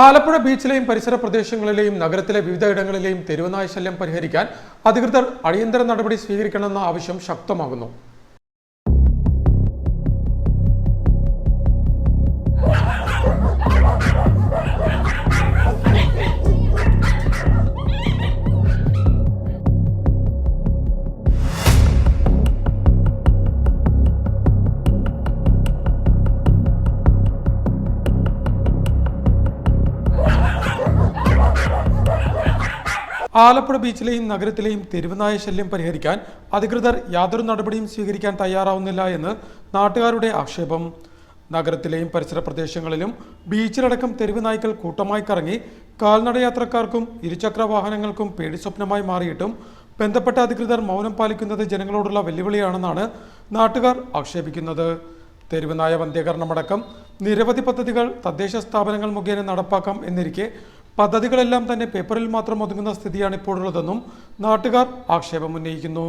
ആലപ്പുഴ ബീച്ചിലെയും പരിസര പ്രദേശങ്ങളിലെയും നഗരത്തിലെ വിവിധയിടങ്ങളിലെയും തെരുവുനായ ശല്യം പരിഹരിക്കാൻ അധികൃതർ അടിയന്തര നടപടി സ്വീകരിക്കണമെന്ന ആവശ്യം ശക്തമാകുന്നു. ആലപ്പുഴ ബീച്ചിലെയും നഗരത്തിലെയും തെരുവുനായ ശല്യം പരിഹരിക്കാൻ അധികൃതർ യാതൊരു നടപടിയും സ്വീകരിക്കാൻ തയ്യാറാവുന്നില്ല എന്ന് നാട്ടുകാരുടെ ആക്ഷേപം. നഗരത്തിലെയും പരിസര പ്രദേശങ്ങളിലും ബീച്ചിലടക്കം തെരുവ് നായ്ക്കൾ കൂട്ടമായി കറങ്ങി കാൽനടയാത്രക്കാർക്കും ഇരുചക്ര വാഹനങ്ങൾക്കും പേടിസ്വപ്നമായി മാറിയിട്ടും ബന്ധപ്പെട്ട അധികൃതർ മൗനം പാലിക്കുന്നത് ജനങ്ങളോടുള്ള വെല്ലുവിളിയാണെന്നാണ് നാട്ടുകാർ ആക്ഷേപിക്കുന്നത്. തെരുവുനായ വന്ധ്യകരണമടക്കം നിരവധി പദ്ധതികൾ തദ്ദേശ സ്ഥാപനങ്ങൾ മുഖേന നടപ്പാക്കാം എന്നിരിക്കെ പദ്ധതികളെല്ലാം തന്നെ പേപ്പറിൽ മാത്രം ഒതുങ്ങുന്ന സ്ഥിതിയാണ് ഇപ്പോഴുള്ളതെന്നും നാട്ടുകാർ ആക്ഷേപമുന്നയിക്കുന്നു.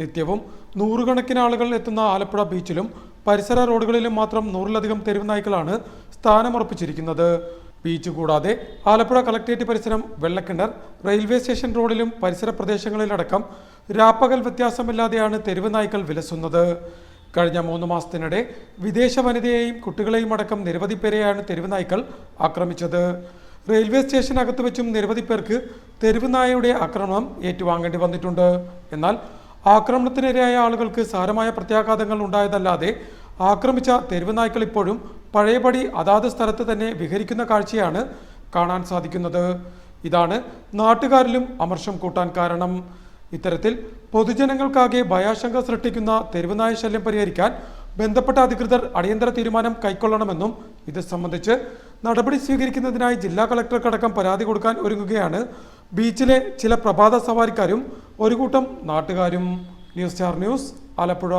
നിത്യവും നൂറുകണക്കിന് ആളുകൾ എത്തുന്ന ആലപ്പുഴ ബീച്ചിലും പരിസര റോഡുകളിലും മാത്രം നൂറിലധികം തെരുവ് നായ്ക്കളാണ് സ്ഥാനമുറപ്പിച്ചിരിക്കുന്നത്. ബീച്ച് കൂടാതെ ആലപ്പുഴ കളക്ട്രേറ്റ് പരിസരം വെള്ളക്കിണർ റെയിൽവേ സ്റ്റേഷൻ റോഡിലും പരിസര പ്രദേശങ്ങളിലടക്കം രാപ്പകൽ വ്യത്യാസമില്ലാതെയാണ് തെരുവ് നായ്ക്കൾ വിലസുന്നത്. കഴിഞ്ഞ മൂന്ന് മാസത്തിനിടെ വിദേശ വനിതയെയും കുട്ടികളെയും അടക്കം നിരവധി പേരെയാണ് തെരുവ് നായ്ക്കൾ ആക്രമിച്ചത്. റെയിൽവേ സ്റ്റേഷനകത്ത് വെച്ചും നിരവധി പേർക്ക് തെരുവ് നായയുടെ ആക്രമണം ഏറ്റുവാങ്ങേണ്ടി വന്നിട്ടുണ്ട്. എന്നാൽ ആക്രമണത്തിനിരയായ ആളുകൾക്ക് സാരമായ പ്രത്യാഘാതങ്ങൾ ഉണ്ടായതല്ലാതെ ആക്രമിച്ച തെരുവ് നായ്ക്കൾ ഇപ്പോഴും പഴയപടി അതാത് സ്ഥലത്ത് തന്നെ വിഹരിക്കുന്ന കാഴ്ചയാണ് കാണാൻ സാധിക്കുന്നത്. ഇതാണ് നാട്ടുകാരിലും അമർഷം കൂട്ടാൻ കാരണം. ഇത്തരത്തിൽ പൊതുജനങ്ങൾക്കാകെ ഭയാശങ്ക സൃഷ്ടിക്കുന്ന തെരുവുനായ ശല്യം പരിഹരിക്കാൻ ബന്ധപ്പെട്ട അധികൃതർ അടിയന്തര തീരുമാനം കൈക്കൊള്ളണമെന്നും ഇത് സംബന്ധിച്ച് നടപടി സ്വീകരിക്കുന്നതിനായി ജില്ലാ കളക്ടർക്കടക്കം പരാതി കൊടുക്കാൻ ഒരുങ്ങുകയാണ്. ബീച്ചിലെ ചില പ്രഭാത സവാരിക്കാരും ഒരു കൂട്ടം നാട്ടുകാരും. News star news Alappuzha.